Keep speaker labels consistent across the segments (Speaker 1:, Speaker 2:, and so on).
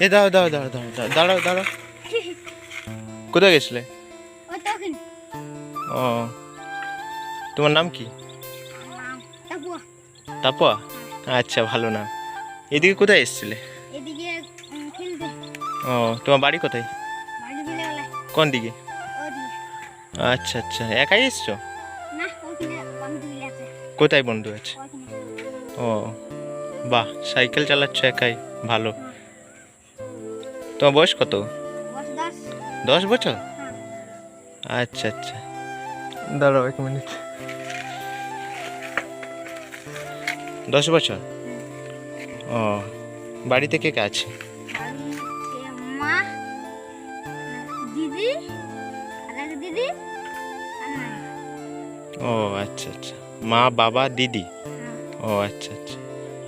Speaker 1: এ, দাঁড়াও দাঁড়াও দাঁড়াও দাঁড়াও দাঁড়াও দাঁড়াও কোথায় গেছিলে? ও, তোমার নাম কি?
Speaker 2: তারপর
Speaker 1: আচ্ছা ভালো না এদিকে কোথায় এসেছিলে? ও, তোমার বাড়ি কোথায়? কোন দিকে? আচ্ছা আচ্ছা একাই এসছো? কোথায় বন্ধু আছে ও বাহ সাইকেল চালাচ্ছ একাই ভালো। তোমার বয়স কত?
Speaker 2: দশ
Speaker 1: বছর? আচ্ছা আচ্ছা। দাঁড়াও এক মিনিট। দশ বছর? ও বাড়িতে কে কে আছে?
Speaker 2: মা দিদি দিদি
Speaker 1: ও আচ্ছা আচ্ছা। মা, বাবা, দিদি? ও আচ্ছা আচ্ছা।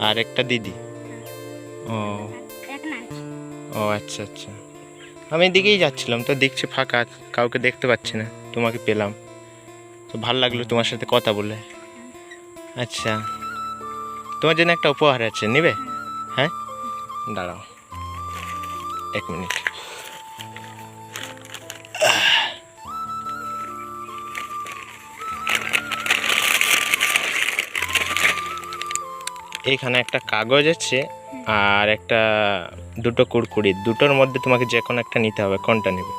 Speaker 1: আর একটা দিদি? ও। ও আচ্ছা আচ্ছা। আমি এদিকেই যাচ্ছিলাম, তো দেখছি ফাঁকা, কাউকে দেখতে পাচ্ছি না, তোমাকে পেলাম। তো ভালো লাগল তোমার সাথে কথা বলে। আচ্ছা। তোমার জন্য একটা উপহার আছে, নেবে? হ্যাঁ? দাঁড়াও। এক মিনিট। এইখানে একটা কাগজ আছে আর একটা দুটো কুড়কুড়ি দুটোর মধ্যে তোমাকে যে কোনো একটা নিতে হবে। কোনটা নেবে?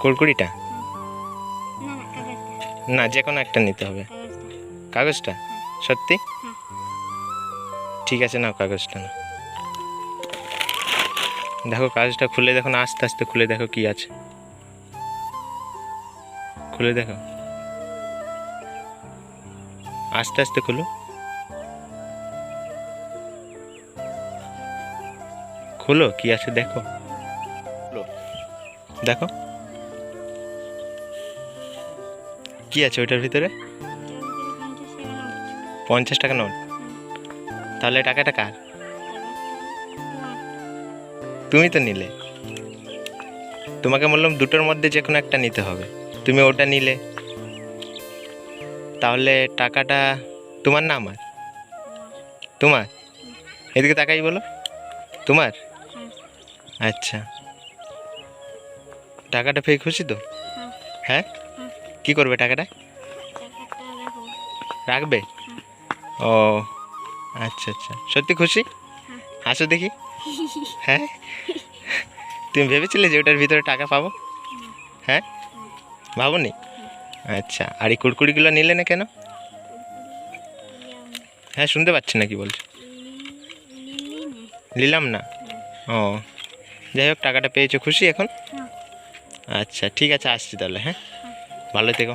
Speaker 1: কুড়কুড়িটা
Speaker 2: না
Speaker 1: যে কোনো একটা নিতে হবে।
Speaker 2: কাগজটা?
Speaker 1: সত্যি। ঠিক আছে না কাগজটা না দেখো কাগজটা খুলে দেখো না, আস্তে আস্তে খুলে দেখো কি আছে। খুলে দেখো। আস্তে আস্তে খুলো। খুলো, কি আছে দেখো। দেখো। কি আছে ওইটার ভিতরে? পঞ্চাশ
Speaker 2: টাকা নোট।
Speaker 1: তাহলে টাকাটা কার? তুমি তো নিলে। তোমাকে বললাম দুটোর মধ্যে যে কোনো একটা নিতে হবে। তুমি ওটা নিলে। তাহলে টাকাটা তোমার না আমার? তোমার? এদিকে তাকাই বলো। তোমার? আচ্ছা। টাকাটা পেয়ে খুশি তো? হ্যাঁ। কি করবে টাকাটা?
Speaker 2: টাকাটা
Speaker 1: রাখবে? ও আচ্ছা আচ্ছা। সত্যি খুশি? হাসো দেখি। হ্যাঁ? তুমি ভেবেছিলে যে ওটার ভিতরে টাকা পাবো? হ্যাঁ? ভাবনি? আচ্ছা। আর এই কুড়কুড়িগুলো নিলে না কেন? হ্যাঁ শুনতে পাচ্ছি না কি বলছো। নিলাম না? ও। যাই হোক টাকাটা পেয়েছ খুশি এখন?
Speaker 2: হ্যাঁ।
Speaker 1: আচ্ছা ঠিক আছে আসছি তাহলে হ্যাঁ? ভালো থেকো।